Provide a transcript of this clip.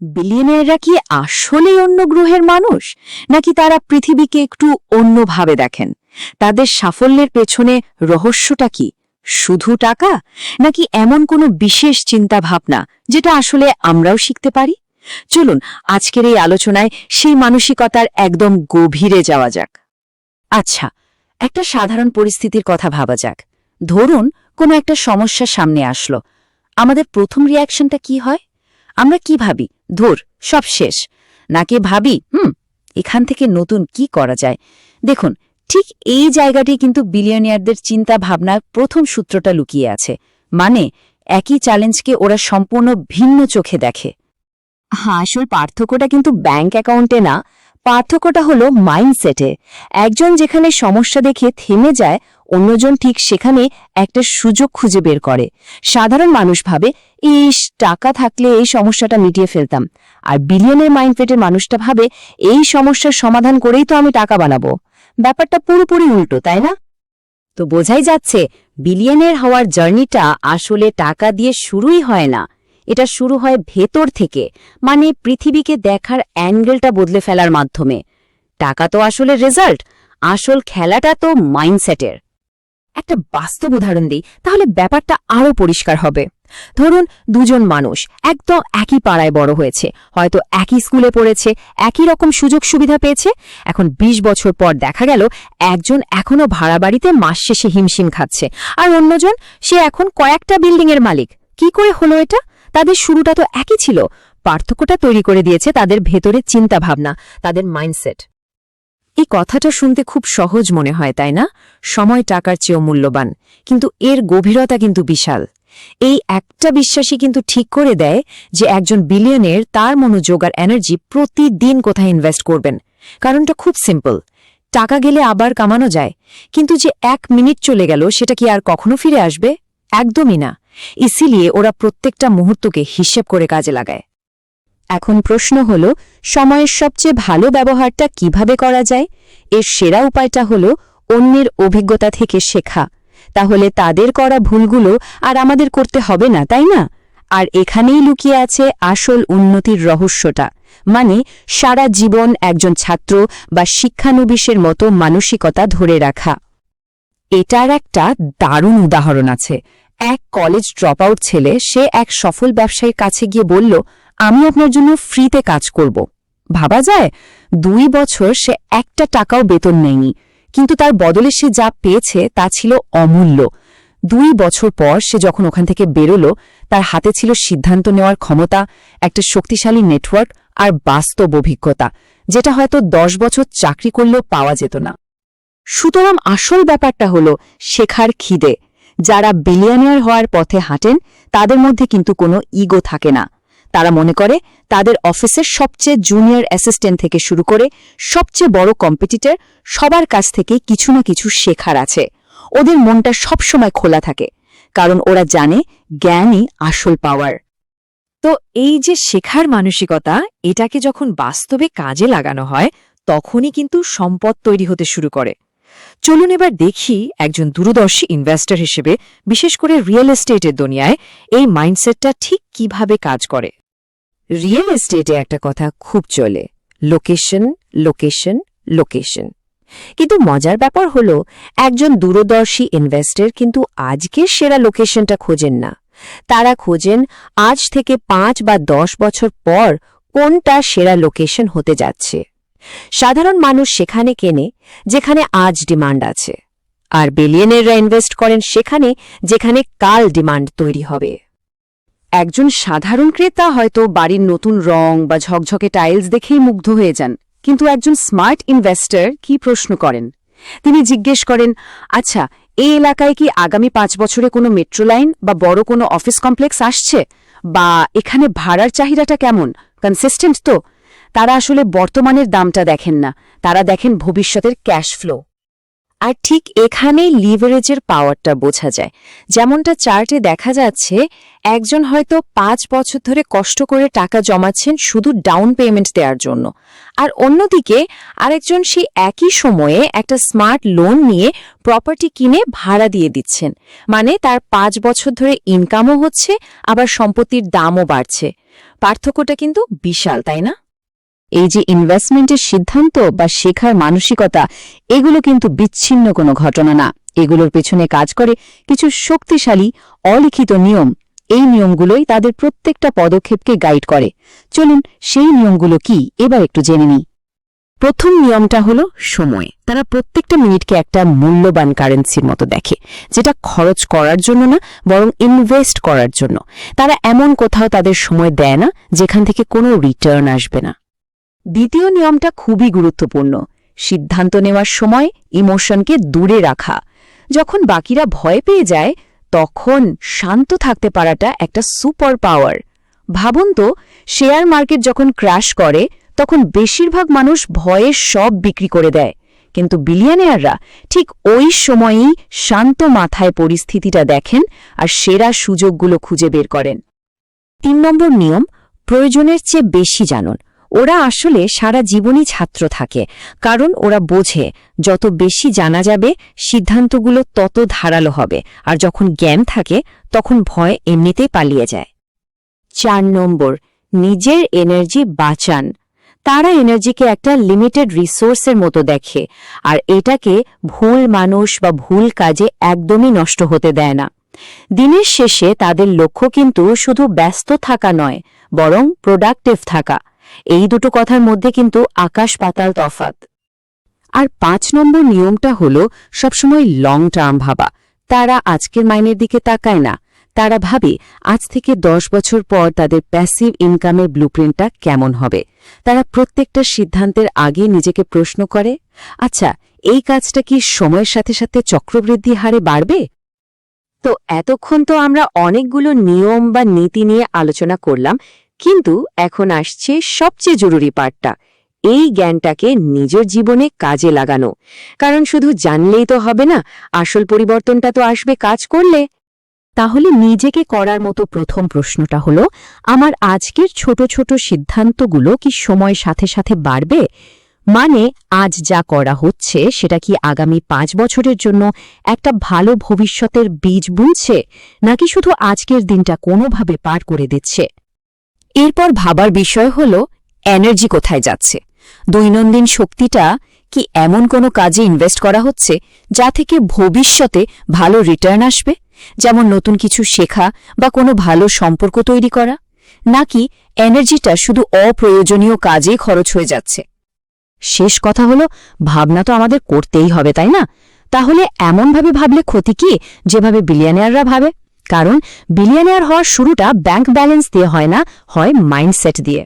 বিলিয়নিয়াররা কি আসলেই অন্য গ্রহের মানুষ? নাকি তারা পৃথিবীকে একটু অন্যভাবে দেখেন? তাদের সাফল্যের পেছনে রহস্যটা কি? শুধু টাকা? নাকি এমন কোনো বিশেষ চিন্তা ভাবনা যেটা আসলে আমরাও শিখতে পারি? চলুন, আজকের এই আলোচনায় সেই মানসিকতার একদম গভীরে যাওয়া যাক। আচ্ছা একটা সাধারণ পরিস্থিতির কথা ভাবা যাক। ধরুন, কোনো একটা সমস্যা সামনে আসলো। আমাদের প্রথম রিয়াকশনটা কি হয়? আমরা কি ভাবি? ধর, সব শেষ। নাকি ভাবি, হুম, এখান থেকে নতুন কি করা যায়? দেখুন, ঠিক এই জায়গাটি কিন্তু বিলিয়নিয়ারদের চিন্তা ভাবনার প্রথম সূত্রটা লুকিয়ে আছে। মানে একই চ্যালেঞ্জকে ওরা সম্পূর্ণ ভিন্ন চোখে দেখে। হ্যাঁ আসল পার্থক্যটা কিন্তু ব্যাংক অ্যাকাউন্টে না। পার্থক্যটা হলো মাইন্ডসেটে একজন যেখানে সমস্যা দেখে থেমে যায় অন্যজন ঠিক সেখানে একটা সুযোগ খুঁজে বের করে। সাধারণ মানুষ ভাবে, ইস, টাকা থাকলে এই সমস্যাটা মিটিয়ে ফেলতাম। আর বিলিয়নের মাইন্ডসেটের মানুষটা ভাবে, এই সমস্যার সমাধান করেই তো আমি টাকা বানাবো। ব্যাপারটা পুরোপুরি উল্টো, তাই না? তো বোঝাই যাচ্ছে, বিলিয়নের হওয়ার জার্নিটা আসলে টাকা দিয়ে শুরুই হয় না। এটা শুরু হয় ভেতর থেকে মানে পৃথিবীকে দেখার অ্যাঙ্গেলটা বদলে ফেলার মাধ্যমে। টাকা তো আসলে রেজাল্ট, আসল খেলাটা তো মাইন্ডসেটের। একটা বাস্তব উদাহরণ দিই, তাহলে ব্যাপারটা আরও পরিষ্কার হবে। ধরুন, দুজন মানুষ একদম একই পাড়ায় বড় হয়েছে, হয়তো একই স্কুলে পড়েছে, একই রকম সুযোগ সুবিধা পেয়েছে। এখন ২০ বছর পর দেখা গেল, একজন এখনও ভাড়া বাড়িতে মাস শেষে হিমশিম খাচ্ছে, আর অন্যজন, সে এখন কয়েকটা বিল্ডিংয়ের মালিক। কি করে হলো এটা? তাদের শুরুটা তো একই ছিল। পার্থক্যটা তৈরি করে দিয়েছে তাদের ভেতরে চিন্তাভাবনা, তাদের মাইন্ডসেট। এই কথাটা শুনতে খুব সহজ মনে হয়, তাই না? সময় টাকার চেয়েও মূল্যবান। কিন্তু এর গভীরতা কিন্তু বিশাল। এই একটা বিশ্বাসই কিন্তু ঠিক করে দেয় যে একজন বিলিয়নের তার মনোযোগ আর এনার্জি প্রতিদিন কোথায় ইনভেস্ট করবেন। কারণটা খুব সিম্পল টাকা গেলে আবার কামানো যায়। কিন্তু যে এক মিনিট চলে গেল, সেটা কি আর কখনো ফিরে আসবে? একদমই না। ইসিলিয়ে ওরা প্রত্যেকটা মুহূর্তকে হিসেব করে কাজে লাগায়। এখন প্রশ্ন হল, সময়ের সবচেয়ে ভালো ব্যবহারটা কীভাবে করা যায়? এর সেরা উপায়টা হল, অন্যের অভিজ্ঞতা থেকে শেখা। তাহলে তাদের করা ভুলগুলো আর আমাদের করতে হবে না, তাই না? আর এখানেই লুকিয়ে আছে আসল উন্নতির রহস্যটা। মানে সারা জীবন একজন ছাত্র বা শিক্ষানবিশের মতো মানসিকতা ধরে রাখা। এটার একটা দারুণ উদাহরণ আছে। এক কলেজ ড্রপ আউট ছেলে, সে এক সফল ব্যবসায়ীর কাছে গিয়ে বলল আমি আপনার জন্য ফ্রিতে কাজ করব। ভাবা যায়, দুই বছর সে একটা টাকাও বেতন নেয়নি। কিন্তু তার বদলে সে যা পেয়েছে তা ছিল অমূল্য। দুই বছর পর সে যখন ওখান থেকে বেরোল, তার হাতে ছিল সিদ্ধান্ত নেওয়ার ক্ষমতা, একটা শক্তিশালী নেটওয়ার্ক আর বাস্তব অভিজ্ঞতা, যেটা হয়তো দশ বছর চাকরি করলেও পাওয়া যেত না। সুতরাং আসল ব্যাপারটা হল শেখার খিদে। যারা বিলিয়নিয়ার হওয়ার পথে হাঁটেন, তাদের মধ্যে কিন্তু কোনো ইগো থাকে না। তারা মনে করে তাদের অফিসের সবচেয়ে জুনিয়র অ্যাসিস্ট্যান্ট থেকে শুরু করে সবচেয়ে বড় কম্পিটিটর সবার কাছ থেকে কিছু না কিছু শেখার আছে। ওদের মনটা সবসময় খোলা থাকে, কারণ ওরা জানে জ্ঞানই আসল পাওয়ার তো এই যে শেখার মানসিকতা, এটাকে যখন বাস্তবে কাজে লাগানো হয়, তখনই কিন্তু সম্পদ তৈরি হতে শুরু করে। চলুন এবার দেখি একজন দূরদর্শী ইনভেস্টর হিসেবে, বিশেষ করে রিয়েল এস্টেটের দুনিয়ায়, এই মাইন্ডসেটটা ঠিক কীভাবে কাজ করে। রিয়েল এস্টেটে একটা কথা খুব চলে। লোকেশন লোকেশন লোকেশন কিন্তু মজার ব্যাপার হল, একজন দূরদর্শী ইনভেস্টর কিন্তু আজকের সেরা লোকেশনটা খোঁজেন না। তারা খোঁজেন আজ থেকে পাঁচ বা দশ বছর পর কোনটা সেরা লোকেশন হতে যাচ্ছে। সাধারণ মানুষ সেখানে কেনে, যেখানে আজ ডিমান্ড আছে। আর বিলিয়নেররা ইনভেস্ট করেন সেখানে, যেখানে কাল ডিমান্ড তৈরি হবে। একজন সাধারণ ক্রেতা হয়তো বাড়ির নতুন রং বা ঝকঝকে টাইলস দেখেই মুগ্ধ হয়ে যান। কিন্তু একজন স্মার্ট ইনভেস্টর কি প্রশ্ন করেন? তিনি জিজ্ঞেস করেন আচ্ছা এই এলাকায় কি আগামী পাঁচ বছরে কোনো মেট্রো লাইন বা বড় কোনো অফিস কমপ্লেক্স আসছে? বা এখানে ভাড়ার চাহিদাটা কেমন? কনসিস্টেন্ট তো? তারা আসলে বর্তমানের দামটা দেখেন না। তারা দেখেন ভবিষ্যতের ক্যাশ ফ্লো। আর ঠিক এখানেই লিভারেজের পাওয়ারটা বোঝা যায়। যেমনটা চার্টে দেখা যাচ্ছে, একজন হয়তো পাঁচ বছর ধরে কষ্ট করে টাকা জমাচ্ছেন শুধু ডাউন পেমেন্ট দেওয়ার জন্য। আর অন্যদিকে, আরেকজন সেই একই সময়ে একটা স্মার্ট লোন নিয়ে প্রপার্টি কিনে ভাড়া দিয়ে দিচ্ছেন। মানে তার পাঁচ বছর ধরে ইনকামও হচ্ছে, আবার সম্পত্তির দামও বাড়ছে। পার্থক্যটা কিন্তু বিশাল, তাই না? এই যে ইনভেস্টমেন্টের সিদ্ধান্ত বা শেখার মানসিকতা, এগুলো কিন্তু বিচ্ছিন্ন কোনো ঘটনা না। এগুলোর পেছনে কাজ করে কিছু শক্তিশালী, অলিখিত নিয়ম। এই নিয়মগুলোই তাদের প্রত্যেকটা পদক্ষেপকে গাইড করে। চলুন সেই নিয়মগুলো কি, এবার একটু জেনে নিই। প্রথম নিয়মটা হলো সময়। তারা প্রত্যেকটা মিনিটকে একটা মূল্যবান কারেন্সির মতো দেখে, যেটা খরচ করার জন্য না, বরং ইনভেস্ট করার জন্য। তারা এমন কোথাও তাদের সময় দেয় না, যেখান থেকে কোনো রিটার্ন আসবে না। দ্বিতীয় নিয়মটা খুবই গুরুত্বপূর্ণ। সিদ্ধান্ত নেওয়ার সময় ইমোশনকে দূরে রাখা। যখন বাকিরা ভয় পেয়ে যায়, তখন শান্ত থাকতে পারাটা একটা সুপার পাওয়ার। ভাবুন তো, শেয়ার মার্কেট যখন ক্র্যাশ করে, তখন বেশিরভাগ মানুষ ভয়ে সব বিক্রি করে দেয়। কিন্তু বিলিয়নিয়াররা ঠিক ওই সময়েই শান্ত মাথায় পরিস্থিতিটা দেখেন আর সেরা সুযোগগুলো খুঁজে বের করেন। তিন নম্বর নিয়ম, প্রয়োজনের চেয়ে বেশি জানুন। ওরা আসলে সারা জীবনই ছাত্র থাকে, কারণ ওরা বোঝে, যত বেশি জানা যাবে, সিদ্ধান্তগুলো তত ধারালো হবে, আর যখন জ্ঞান থাকে, তখন ভয় এমনিতেই পালিয়ে যায়। চার নম্বর, নিজের এনার্জি বাঁচান। তারা এনার্জিকে একটা লিমিটেড রিসোর্সের মতো দেখে, আর এটাকে ভুল মানুষ বা ভুল কাজে একদমই নষ্ট হতে দেয় না। দিনের শেষে তাদের লক্ষ্য কিন্তু শুধু ব্যস্ত থাকা নয়, বরং প্রোডাক্টিভ থাকা এই দুটো কথার মধ্যে কিন্তু আকাশ পাতাল তফাত আর পাঁচ নম্বর নিয়মটা হল সবসময় লং টার্ম ভাবা। তারা আজকের মাইনের দিকে তাকায় না। তারা ভাবে আজ থেকে দশ বছর পর তাদের প্যাসিভ ইনকামের ব্লুপ্রিন্টটা কেমন হবে। তারা প্রত্যেকটা সিদ্ধান্তের আগে নিজেকে প্রশ্ন করে আচ্ছা এই কাজটা কি সময়ের সাথে সাথে চক্রবৃদ্ধি হারে বাড়বে? তো এতক্ষণ তো আমরা অনেকগুলো নিয়ম বা নীতি নিয়ে আলোচনা করলাম। কিন্তু এখন আসছে সবচেয়ে জরুরি পার্টটা, এই জ্ঞানটাকে নিজের জীবনে কাজে লাগানো। কারণ শুধু জানলেই তো হবে না, আসল পরিবর্তনটা তো আসবে কাজ করলে। তাহলে নিজেকে করার মতো প্রথম প্রশ্নটা হলো, আমার আজকের ছোট ছোট সিদ্ধান্তগুলো কি সময়ের সাথে সাথে বাড়বে? মানে আজ যা করা হচ্ছে, সেটা কি আগামী পাঁচ বছরের জন্য একটা ভালো ভবিষ্যতের বীজ বুনছে? নাকি শুধু আজকের দিনটা কোনোভাবে পার করে দিচ্ছে? এরপর ভাবার বিষয় হল এনার্জি কোথায় যাচ্ছে? দৈনন্দিন শক্তিটা কি এমন কোনো কাজে ইনভেস্ট করা হচ্ছে যা থেকে ভবিষ্যতে ভালো রিটার্ন আসবে? যেমন নতুন কিছু শেখা বা কোনো ভালো সম্পর্ক তৈরি করা? নাকি এনার্জিটা শুধু অপ্রয়োজনীয় কাজেই খরচ হয়ে যাচ্ছে? শেষ কথা হলো, ভাবনা তো আমাদের করতেই হবে, তাই না? তাহলে এমনভাবে ভাবলে ক্ষতি কি? যেভাবে বিলিয়ানিয়াররা ভাবে। কারণ বিলিয়নিয়ার হওয়ার শুরুটা ব্যাংক ব্যালেন্স দিয়ে হয় না হয় মাইন্ডসেট দিয়ে।